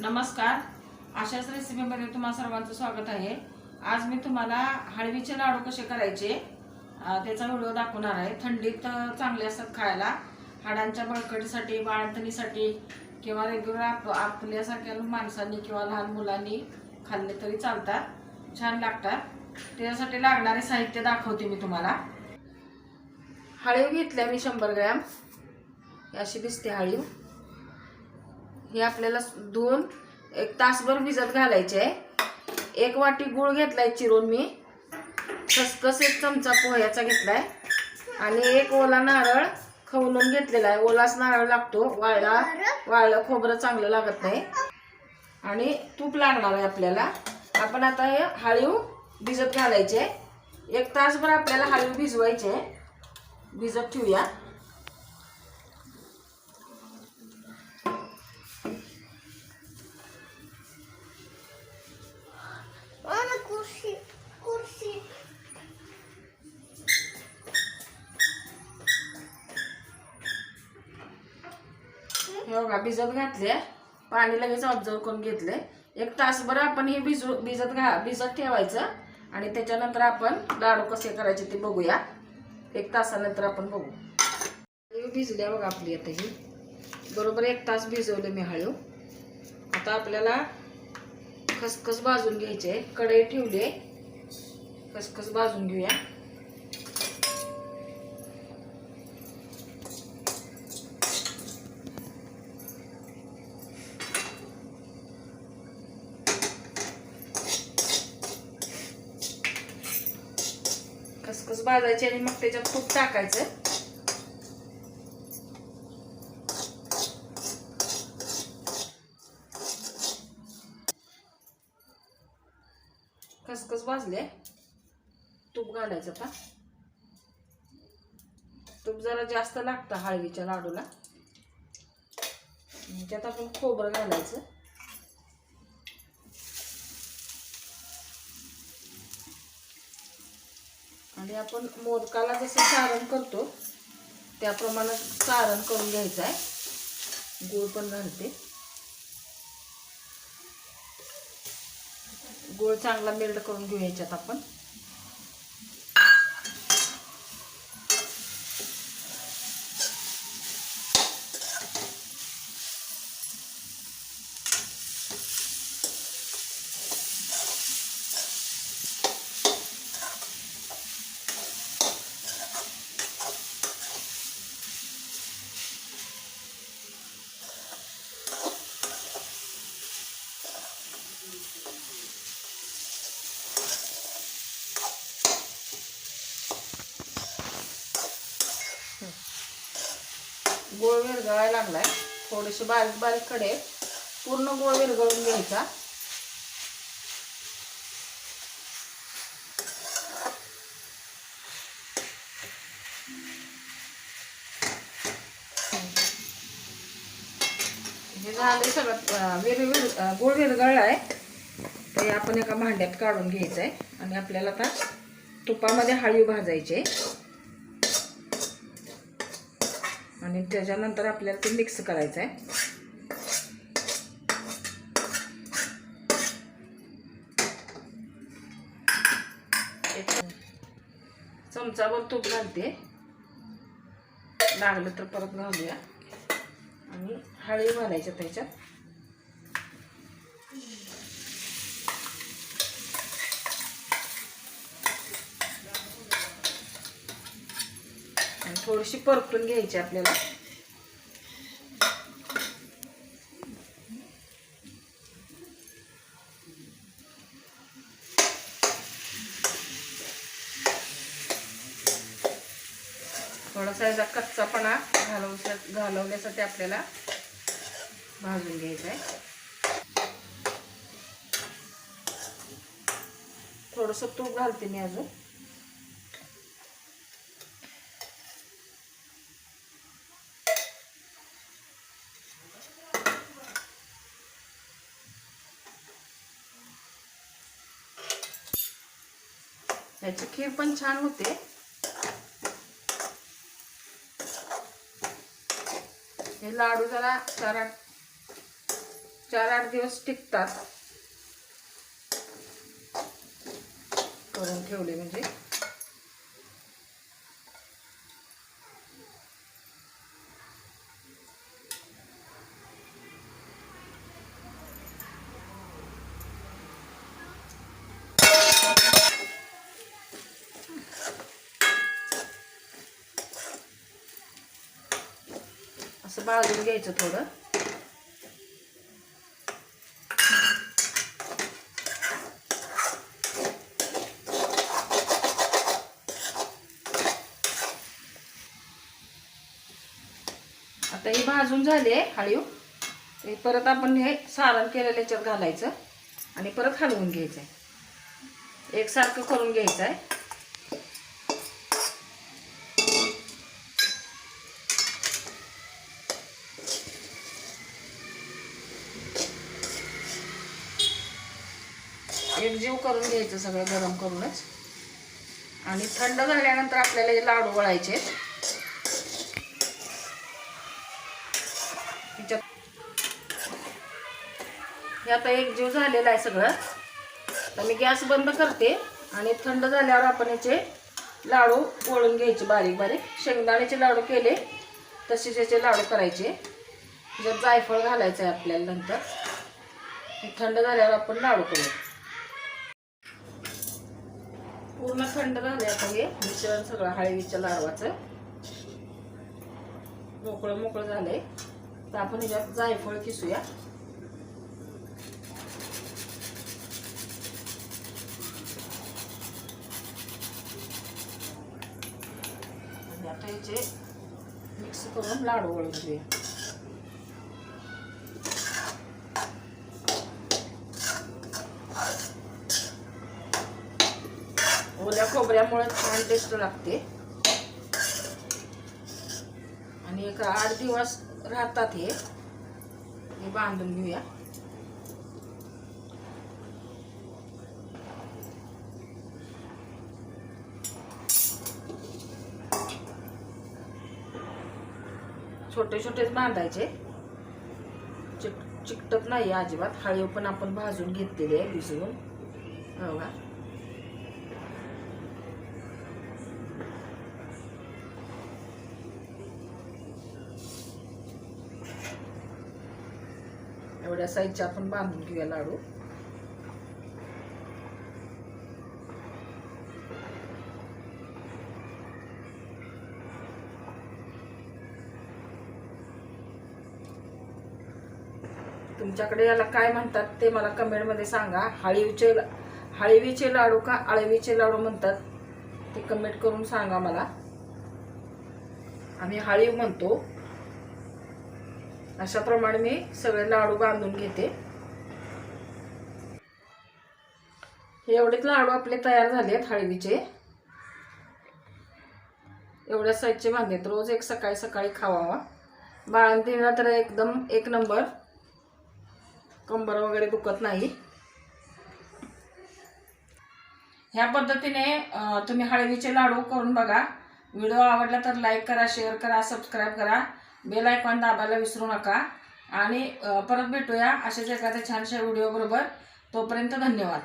नमस्कार. अशाच रेसिपीमध्ये तुम्हा सर्वांचं स्वागत आहे. आज मी तुम्हाला हळवीचे लाडू कसे करायचे त्याचा व्हिडिओ दाखवणार आहे. थंडीत चांगले असतात खायला. हाडांच्या बळकटीसाठी बाळंतणीसाठी किंवा रेग्युलर आप आपल्यासारख्या माणसांनी किंवा लहान मुलांनी खाल्ले तरी चालतात. छान लागतात. त्याच्यासाठी लागणारे साहित्य दाखवते मी तुम्हाला. हळीव घेतल्या मी शंभर ग्रॅम. अशी दिसते हळीव. हे आपल्याला दोन एक तासभर भिजत घालायचे. आहे एक वाटी गूळ घेतलाय चिरून मी. खसखस एक चमचा पोह्याचा घेतलाय. आणि एक ओला नारळ खवलून घेतलेला आहे. ओलाच नारळ लागतो. वाळला वाळलं खोबरं चांगलं लागत नाही. आणि तूप लागणार आहे आपल्याला. आपण आता हे हळीव भिजत घालायचे. एक तासभर आपल्याला हळीव भिजवायचे. भिजत ठेवूया. हे बघा भिजत घातले पाणी लगेच ऑब्झर्व करून घेतले. एक तासभर आपण हे भिजू भिजत घा भिजत ठेवायचं आणि त्याच्यानंतर आपण लाडू कसे करायचे ते बघूया. एक तासानंतर आपण बघू. भिजल्या बघा आपली आता ही. बरोबर एक तास भिजवले मी हळू. आता आपल्याला खसखस भाजून घ्यायचे. कढई ठेवली खसखस भाजून घेऊया खसखस भाजायची आणि मग त्याच्यात तूप टाकायचं. खसखस भाजले. तूप घालायचं आता. तूप जरा जास्त लागतं हळवीच्या लाडूला. त्यात आपण खोबरं घालायचं. आणि आपण मोदकाला जसं सारण करतो त्याप्रमाणे सारण करून घ्यायचं आहे. गूळ पण घालते. गूळ चांगला मेल्ट करून घेऊ याच्यात आपण गोळ विरघळायला लागलाय. थोडेसे बारीक बारीक खडे पूर्ण गोळ विरघळून घ्यायचा. हे झाले सगळं विर विर गोळ विरघळला ते आपण एका भांड्यात काढून घ्यायचं आहे आणि आपल्याला आता तुपामध्ये हळी भाजायची आहे आणि त्याच्यानंतर आपल्याला ते मिक्स करायचं आहे चमचावर तूप घालते. लागलं तर परत घालूया. आणि हळी घालायच्या त्याच्यात. आणि थोडीशी परतून घ्यायची आपल्याला. थोडासा याचा कच्चापणा घालव घालवण्यासाठी आपल्याला भाजून घ्यायचा आहे थोडंसं तूप घालते मी अजून. ह्याची खीर पण छान होते. हे लाडू जरा आठ चार आठ दिवस टिकतात. करून ठेवले म्हणजे. असं भाजून घ्यायचं थोडं. आता हे भाजून झाले हळीव. ते परत आपण हे सारण केलेलं याच्यात घालायचं आणि परत हलवून घ्यायचं आहे एकसारखं करून घ्यायचं आहे एकजीव करून घ्यायचं सगळं गरम करूनच. आणि थंड झाल्यानंतर आपल्याला हे लाडू वळायचे आहेत. हे आता एकजीव झालेला आहे सगळं. तर मी गॅस बंद करते आणि थंड झाल्यावर आपण याचे लाडू वळून घ्यायचे बारीक बारीक. शेंगदाण्याचे लाडू केले तसेच याचे लाडू करायचे. जर जायफळ घालायचं आहे आपल्याला नंतर. थंड झाल्यावर आपण लाडू करू पूर्ण थंड झाले आता हे. मिश्रण सगळं हळदीच्या लाडवाचं मोकळं मोकळं झालंय. तर आपण ह्याच्यात जायफळ किसूया. आता याचे मिक्स करून लाडू वळून घेऊया. खोबऱ्यामुळे छान टेस्ट लागते. आणि एक आठ दिवस राहतात हे. बांधून घेऊया. छोटे छोटेच बांधायचे. चिक चिकटत नाही अजिबात. हळीव पण आपण भाजून घेतलेली आहे भिजवून. हो का? एवढ्या साईजचे आपण बांधून घेऊया लाडू. तुमच्याकडे याला काय म्हणतात ते मला कमेंटमध्ये सांगा. हळीवचे हळवीचे लाडू का आळवीचे लाडू म्हणतात ते कमेंट करून सांगा मला. आम्ही हळीव म्हणतो. अशाप्रमाणे मी सगळे लाडू बांधून घेते. एवढेच लाडू आपले तयार झाले आहेत हळदीचे. एवढ्या साईजचे बांधलेत रोज एक सकाळी सकाळी खावावा. बाळंतीला तर एकदम एक नंबर. कंबर वगैरे दुखत नाही. ह्या पद्धतीने तुम्ही हळदीचे लाडू करून बघा. व्हिडिओ आवडला तर लाईक करा शेअर करा सबस्क्राईब करा. बेल आयकॉन दाबायला विसरू नका. आणि परत भेटूया अशाच एखाद्या छानशा व्हिडिओ बरोबर. तोपर्यंत धन्यवाद.